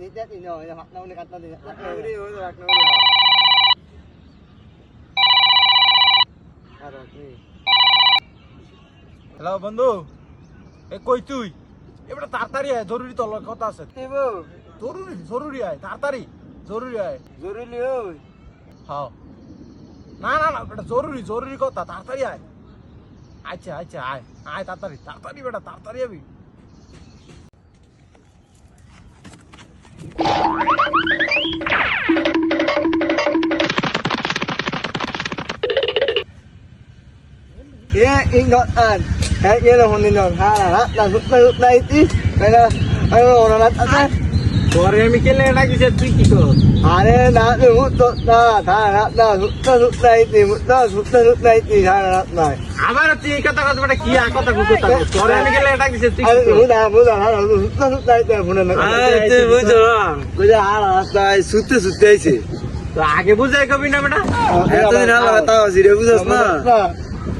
নিতে তিন হাত না কাটনা দিন এক নগরী যাও এক নগরী আর হ্যালো বন্ধু। এ কই তুই? এবারে তাড়াতাড়ি আয় জরুরি লগে কথা আছে। দেব জরুরি জরুরি আয় তাড়াতাড়ি জরুরি আয়। জরুরি ওই। হ্যাঁ না না না বেটা জরুরি জরুরি কথা তাড়াতাড়ি আয়। আচ্ছা আচ্ছা আয় আয় তাড়াতাড়ি তাড়াতাড়ি বেটা তাড়াতাড়ি আবি। dia ingotan kaya kaya na hindi nun ha ha আমি কেলে না তুই কি কর আরে না তুই মুত না থা না না সুত নাই তুই তুই থা না না আবার তুই কথা কি কথা কইতো তা আর রাস্তা আইছে তো আগে বুঝাই কবি না বেটা এতদিন হলো তাও জিরে বুঝাস না?